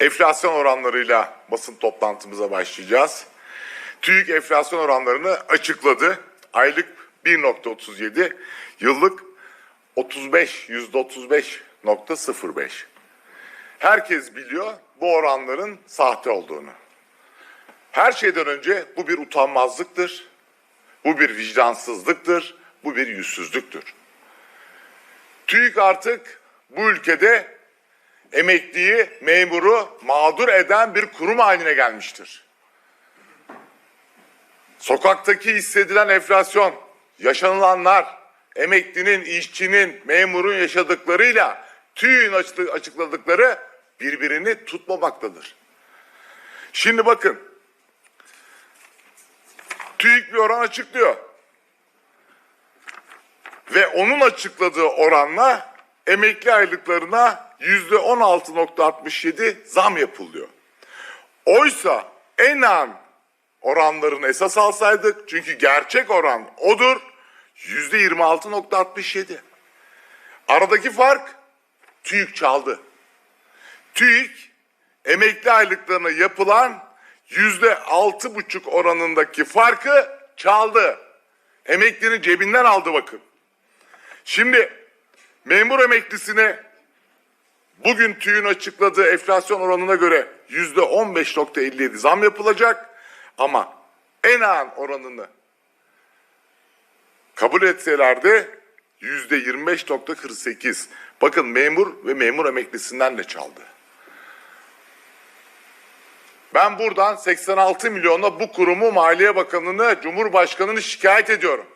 enflasyon oranlarıyla basın toplantımıza başlayacağız. TÜİK enflasyon oranlarını açıkladı. Aylık 1.37, yıllık 35, %35.05. Herkes biliyor bu oranların sahte olduğunu. Her şeyden önce bu bir utanmazlıktır. Bu bir vicdansızlıktır. Bu bir yüzsüzlüktür. TÜİK artık bu ülkede emekliyi, memuru mağdur eden bir kurum haline gelmiştir. Sokaktaki hissedilen enflasyon, yaşanılanlar, emeklinin, işçinin, memurun yaşadıklarıyla TÜİK'in açı- açıkladıkları birbirini tutmamaktadır. Şimdi bakın, TÜİK bir oran açıklıyor. Ve onun açıkladığı oranla emekli aylıklarına yüzde 16.67 zam yapılıyor. Oysa en an oranlarını esas alsaydık çünkü gerçek oran odur yüzde 26.67. Aradaki fark TÜİK çaldı. TÜİK emekli aylıklarına yapılan yüzde altı buçuk oranındaki farkı çaldı. Emeklinin cebinden aldı bakın. Şimdi memur emeklisine bugün TÜİK'in açıkladığı enflasyon oranına göre yüzde 15.57 zam yapılacak ama en ağır oranını kabul etselerdi yüzde 25.48. Bakın memur ve memur emeklisinden de çaldı. Ben buradan 86 milyonla bu kurumu Maliye Bakanı'nı, Cumhurbaşkanı'nı şikayet ediyorum.